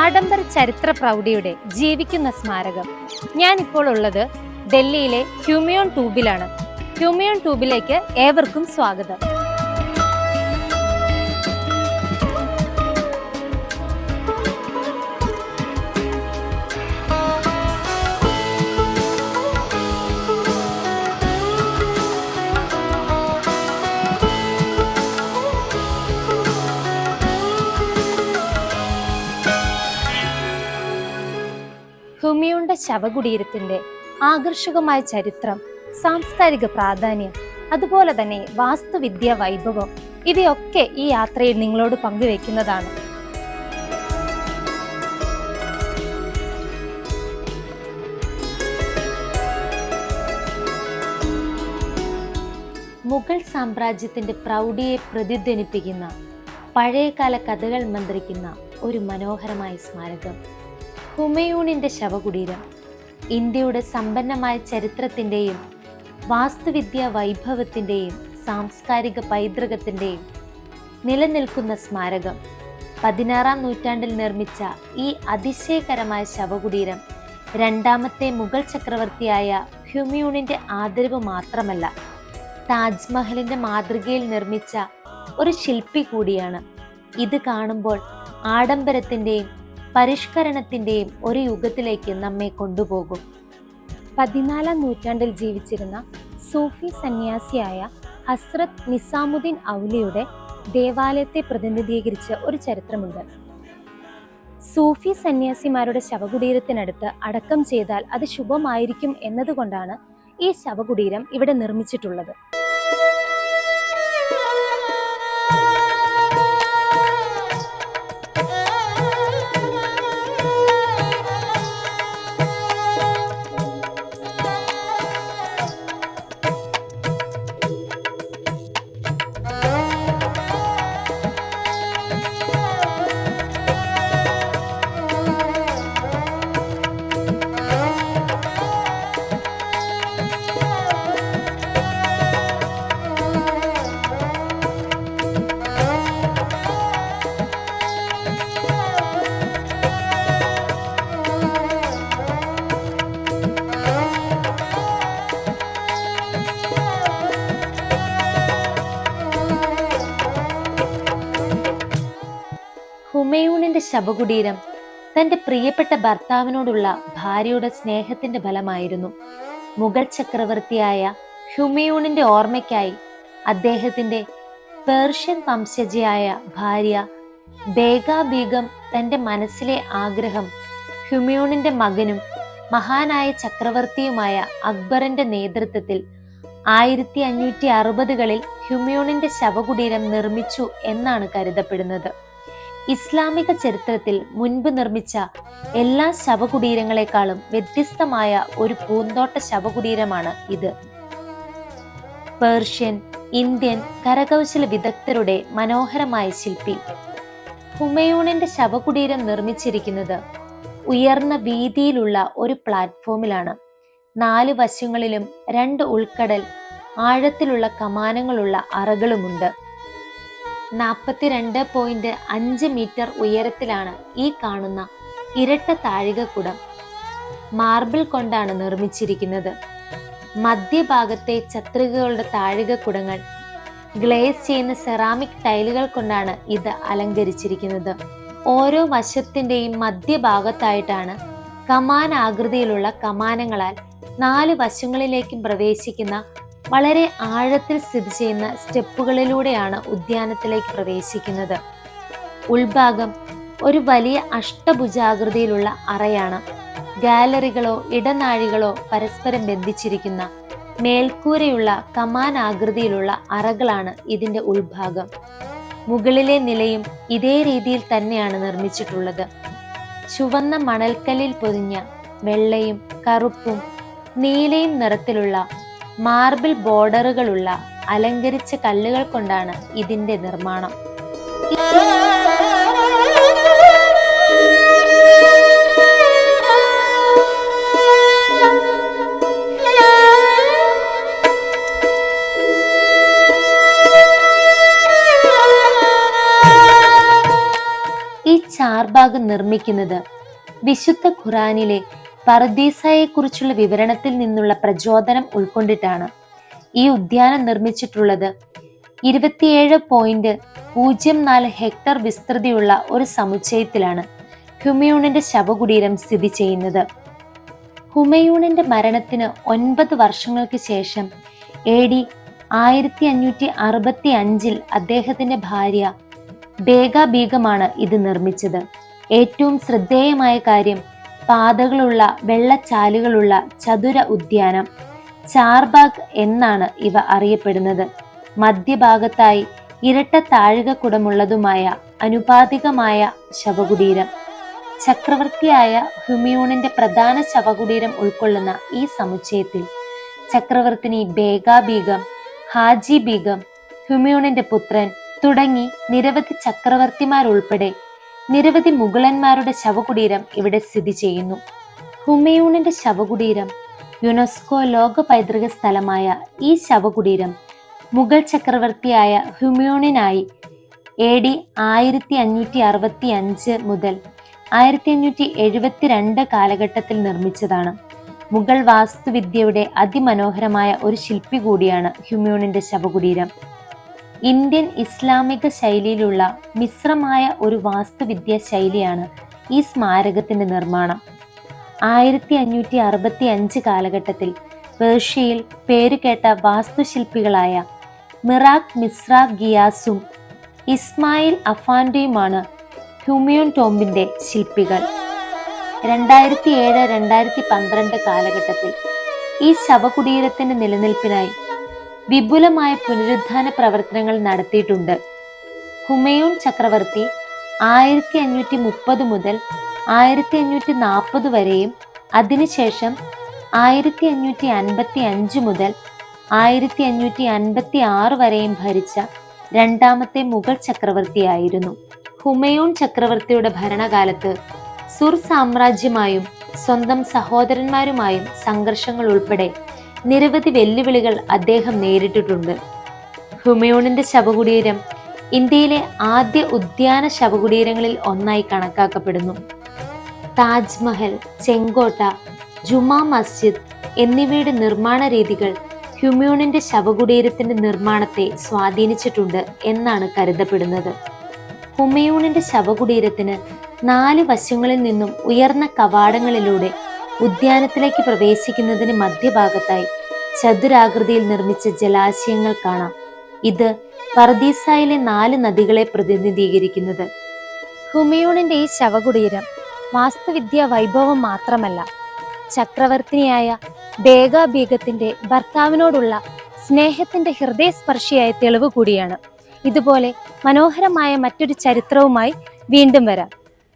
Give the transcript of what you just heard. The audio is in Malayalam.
ആഡംബര ചരിത്ര പ്രൗഢിയുടെ ജീവിക്കുന്ന സ്മാരകം. ഞാനിപ്പോൾ ഉള്ളത് ഡൽഹിയിലെ ഹ്യൂമിയോൺ ട്യൂബിലാണ്. ഹ്യൂമിയോൺ ട്യൂബിലേക്ക് ഏവർക്കും സ്വാഗതം. ഹുമിയോന്റെ ശവകുടീരത്തിന്റെ ആകർഷകമായ ചരിത്രം സാംസ്കാരിക പ്രാധാന്യം അതുപോലെ തന്നെ വാസ്തുവിദ്യ വൈഭവം ഇവയൊക്കെ ഈ യാത്രയിൽ നിങ്ങളോട് പങ്കുവെക്കുന്നതാണ്. മുഗൾ സാമ്രാജ്യത്തിന്റെ പ്രൗഢിയെ പ്രതിധ്വനിപ്പിക്കുന്ന പഴയകാല കഥകൾ മന്ത്രിക്കുന്ന ഒരു മനോഹരമായ സ്മാരകം. ഹുമയൂണിന്റെ ശവകുടീരം. ഇന്ത്യയുടെ സമ്പന്നമായ ചരിത്രത്തിന്റെയും വാസ്തുവിദ്യ വൈഭവത്തിന്റെയും സാംസ്കാരിക പൈതൃകത്തിന്റെയും നിലനിൽക്കുന്ന സ്മാരകം. പതിനാറാം നൂറ്റാണ്ടിൽ നിർമ്മിച്ച ഈ അതിശയകരമായ ശവകുടീരം രണ്ടാമത്തെ മുഗൾ ചക്രവർത്തിയായ ഹ്യൂമിയൂണിന്റെ ആദരവ് മാത്രമല്ല താജ്മഹലിന്റെ മാതൃകയിൽ നിർമ്മിച്ച ഒരു ശില്പി കൂടിയാണ്. ഇത് കാണുമ്പോൾ ആഡംബരത്തിന്റെയും പരിഷ്കരണത്തിന്റെയും ഒരു യുഗത്തിലേക്ക് നമ്മെ കൊണ്ടുപോകും. പതിനാലാം നൂറ്റാണ്ടിൽ ജീവിച്ചിരുന്ന സൂഫി സന്യാസിയായ ഹസ്രത് നിസാമുദ്ദീൻ ഔലിയുടെ ദേവാലയത്തെ പ്രതിനിധീകരിച്ച ഒരു ചരിത്രമുണ്ട്. സൂഫി സന്യാസിമാരുടെ ശവകുടീരത്തിനടുത്ത് അടക്കം ചെയ്താൽ അത് ശുഭമായിരിക്കും എന്നതുകൊണ്ടാണ് ഈ ശവകുടീരം ഇവിടെ നിർമ്മിച്ചിട്ടുള്ളത്. ശവകുടീരം തന്റെ പ്രിയപ്പെട്ട ഭർത്താവിനോടുള്ള ഭാര്യയുടെ സ്നേഹത്തിന്റെ ഫലമായിരുന്നു. മുഗൾ ചക്രവർത്തിയായ ഹുമയൂണിന്റെ ഓർമ്മയ്ക്കായി അദ്ദേഹത്തിന്റെ പേർഷ്യൻ വംശജയായ ഭാര്യ ബേഗ ബീഗം തന്റെ മനസ്സിലെ ആഗ്രഹം ഹുമയൂണിന്റെ മകനും മഹാനായ ചക്രവർത്തിയുമായ അക്ബറിന്റെ നേതൃത്വത്തിൽ ആയിരത്തി അഞ്ഞൂറ്റി അറുപതുകളിൽ ഹുമയൂണിന്റെ ശവകുടീരം നിർമ്മിച്ചു എന്നാണ് കരുതപ്പെടുന്നത്. ഇസ്ലാമിക ചരിത്രത്തിൽ മുൻപ് നിർമ്മിച്ച എല്ലാ ശവകുടീരങ്ങളെക്കാളും വ്യത്യസ്തമായ ഒരു പൂന്തോട്ട ശവകുടീരമാണ് ഇത്. പേർഷ്യൻ ഇന്ത്യൻ കരകൗശല വിദഗ്ധരുടെ മനോഹരമായ ശില്പി. ഹുമയൂണിന്റെ ശവകുടീരം നിർമ്മിച്ചിരിക്കുന്നത് ഉയർന്ന വീതിയിലുള്ള ഒരു പ്ലാറ്റ്ഫോമിലാണ്. നാല് വശങ്ങളിലും രണ്ട് ഉൾക്കടൽ ആഴത്തിലുള്ള കമാനങ്ങളുള്ള അറകളുമുണ്ട്. നാൽപ്പത്തിരണ്ട് പോയിന്റ് അഞ്ച് മീറ്റർ ഉയരത്തിലാണ് ഈ കാണുന്ന ഇരട്ട താഴികക്കുടം. മാർബിൾ കൊണ്ടാണ് നിർമ്മിച്ചിരിക്കുന്നത്. മധ്യഭാഗത്തെ ചത്രികകളുടെ താഴികക്കുടങ്ങൾ ഗ്ലേസ് ചെയ്യുന്ന സെറാമിക് ടൈലുകൾ കൊണ്ടാണ് ഇത് അലങ്കരിച്ചിരിക്കുന്നത്. ഓരോ വശത്തിന്റെയും മധ്യഭാഗത്തായിട്ടാണ് കമാന ആകൃതിയിലുള്ള കമാനങ്ങളാൽ നാല് വശങ്ങളിലേക്കും പ്രവേശിക്കുന്ന വളരെ ആഴത്തിൽ സ്ഥിതി ചെയ്യുന്ന സ്റ്റെപ്പുകളിലൂടെയാണ് ഉദ്യാനത്തിലേക്ക് പ്രവേശിക്കുന്നത്. ഉൾഭാഗം ഒരു വലിയ അഷ്ടഭുജാകൃതിയിലുള്ള അറയാണ്. ഗാലറികളോ ഇടനാഴികളോ പരസ്പരം ബന്ധിച്ചിരിക്കുന്ന മേൽക്കൂരയുള്ള കമാൻ ആകൃതിയിലുള്ള അറകളാണ് ഇതിന്റെ ഉൾഭാഗം. മുകളിലെ നിലയും ഇതേ രീതിയിൽ തന്നെയാണ് നിർമ്മിച്ചിട്ടുള്ളത്. ചുവന്ന മണൽക്കല്ലിൽ പൊതിഞ്ഞ വെള്ളയും കറുപ്പും നീലയും നിറത്തിലുള്ള മാർബിൾ ബോർഡറുകളുള്ള അലങ്കരിച്ച കല്ലുകൾ കൊണ്ടാണ് ഇതിന്റെ നിർമ്മാണം. ഈ ചാർബാഗ് നിർമ്മിക്കുന്നത് വിശുദ്ധ ഖുറാനിലെ പർദീസയെക്കുറിച്ചുള്ള വിവരണത്തിൽ നിന്നുള്ള പ്രചോദനം ഉൾക്കൊണ്ടിട്ടാണ് ഈ ഉദ്യാനം നിർമ്മിച്ചിട്ടുള്ളത്. ഇരുപത്തിയേഴ് പോയിന്റ് പൂജ്യം നാല് ഹെക്ടർ വിസ്തൃതിയുള്ള ഒരു സമുച്ചയത്തിലാണ് ഹുമയൂണിന്റെ ശവകുടീരം സ്ഥിതി ചെയ്യുന്നത്. ഹുമയൂണിന്റെ മരണത്തിന് ഒൻപത് വർഷങ്ങൾക്ക് ശേഷം എ ഡി ആയിരത്തി അഞ്ഞൂറ്റി അറുപത്തി അഞ്ചിൽ അദ്ദേഹത്തിന്റെ ഭാര്യ ബേഗ ബീഗമാണ് ഇത് നിർമ്മിച്ചത്. ഏറ്റവും ശ്രദ്ധേയമായ കാര്യം പാതകളുള്ള വെള്ളച്ചാലുകളുള്ള ചതുര ഉദ്യാനം. ചാർബാഗ് എന്നാണ് ഇവ അറിയപ്പെടുന്നത്. മധ്യഭാഗത്തായി ഇരട്ട താഴികക്കുടമുള്ളതുമായ അനുപാതികമായ ശവകുടീരം. ചക്രവർത്തിയായ ഹുമയൂണിന്റെ പ്രധാന ശവകുടീരം ഉൾക്കൊള്ളുന്ന ഈ സമുച്ചയത്തിൽ ചക്രവർത്തിനി ബേഗ ബീഗം ഹാജി ബീഗം ഹുമയൂണിന്റെ പുത്രൻ തുടങ്ങി നിരവധി ചക്രവർത്തിമാരുൾപ്പെടെ നിരവധി മുഗളന്മാരുടെ ശവകുടീരം ഇവിടെ സ്ഥിതി ചെയ്യുന്നു. ഹുമയൂണിന്റെ ശവകുടീരം യുനെസ്കോ ലോക പൈതൃക സ്ഥലമായ ഈ ശവകുടീരം മുഗൾ ചക്രവർത്തിയായ ഹുമയൂണിനായി എ ഡി ആയിരത്തി അഞ്ഞൂറ്റി അറുപത്തി അഞ്ച് മുതൽ ആയിരത്തി അഞ്ഞൂറ്റി എഴുപത്തിരണ്ട് കാലഘട്ടത്തിൽ നിർമ്മിച്ചതാണ്. മുഗൾ വാസ്തുവിദ്യയുടെ അതിമനോഹരമായ ഒരു ശില്പി കൂടിയാണ് ഹ്യൂമ്യൂണിന്റെ ശവകുടീരം. ഇന്ത്യൻ ഇസ്ലാമിക ശൈലിയിലുള്ള മിശ്രമായ ഒരു വാസ്തുവിദ്യാ ശൈലിയാണ് ഈ സ്മാരകത്തിന്റെ നിർമ്മാണം. ആയിരത്തി അഞ്ഞൂറ്റി അറുപത്തി അഞ്ച് കാലഘട്ടത്തിൽ പേർഷ്യയിൽ പേരുകേട്ട വാസ്തുശില്പികളായ മിറാഖ് മിശ്ര ഗിയാസും ഇസ്മായിൽ അഫാൻഡയുമാണ് ഹ്യൂമിയോൺ ടോംബിന്റെ ശില്പികൾ. രണ്ടായിരത്തി ഏഴ് രണ്ടായിരത്തി പന്ത്രണ്ട് കാലഘട്ടത്തിൽ ഈ ശവകുടീരത്തിന്റെ നിലനിൽപ്പിനായി വിപുലമായ പുനരുദ്ധാന പ്രവർത്തനങ്ങൾ നടത്തിയിട്ടുണ്ട്. ഹുമയൂൺ ചക്രവർത്തി ആയിരത്തി അഞ്ഞൂറ്റി മുപ്പത് മുതൽ ആയിരത്തി അഞ്ഞൂറ്റി നാൽപ്പത് വരെയും അതിനുശേഷം ആയിരത്തി അഞ്ഞൂറ്റി അൻപത്തി അഞ്ച് മുതൽ ആയിരത്തി അഞ്ഞൂറ്റി അൻപത്തി ആറ് വരെയും ഭരിച്ച രണ്ടാമത്തെ മുഗൾ ചക്രവർത്തിയായിരുന്നു. ഹുമയൂൺ ചക്രവർത്തിയുടെ ഭരണകാലത്ത് സുർ സാമ്രാജ്യമായും സ്വന്തം സഹോദരന്മാരുമായും സംഘർഷങ്ങൾ ഉൾപ്പെടെ നിരവധി വെല്ലുവിളികൾ അദ്ദേഹം നേരിട്ടിട്ടുണ്ട്. ഹുമയൂണിന്റെ ശവകുടീരം ഇന്ത്യയിലെ ആദ്യ ഉദ്യാന ശവകുടീരങ്ങളിൽ ഒന്നായി കണക്കാക്കപ്പെടുന്നു. താജ്മഹൽ ചെങ്കോട്ട ജുമാ മസ്ജിദ് എന്നിവയുടെ നിർമ്മാണ രീതികൾ ഹ്യൂമ്യൂണിന്റെ ശവകുടീരത്തിന്റെ നിർമ്മാണത്തെ സ്വാധീനിച്ചിട്ടുണ്ട് എന്നാണ് കരുതപ്പെടുന്നത്. ഹുമയൂണിന്റെ ശവകുടീരത്തിന് നാല് വശങ്ങളിൽ നിന്നും ഉയർന്ന കവാടങ്ങളിലൂടെ ഉദ്യാനത്തിലേക്ക് പ്രവേശിക്കുന്നതിന് മധ്യഭാഗത്തായി ചതുരാകൃതിയിൽ നിർമ്മിച്ച ജലാശയങ്ങൾ കാണാം. ഇത് പർദീസായിലെ നാല് നദികളെ പ്രതിനിധീകരിക്കുന്നത്. ഹുമയൂണിന്റെ ഈ ശവകുടീരം വാസ്തുവിദ്യ വൈഭവം മാത്രമല്ല ചക്രവർത്തിനിയായ ബേഗ ബീഗത്തിന്റെ ഭർത്താവിനോടുള്ള സ്നേഹത്തിന്റെ ഹൃദയസ്പർശിയായ തെളിവ് കൂടിയാണ് ഇതുപോലെ മനോഹരമായ മറ്റൊരു ചരിത്രവുമായി വീണ്ടും വരാം.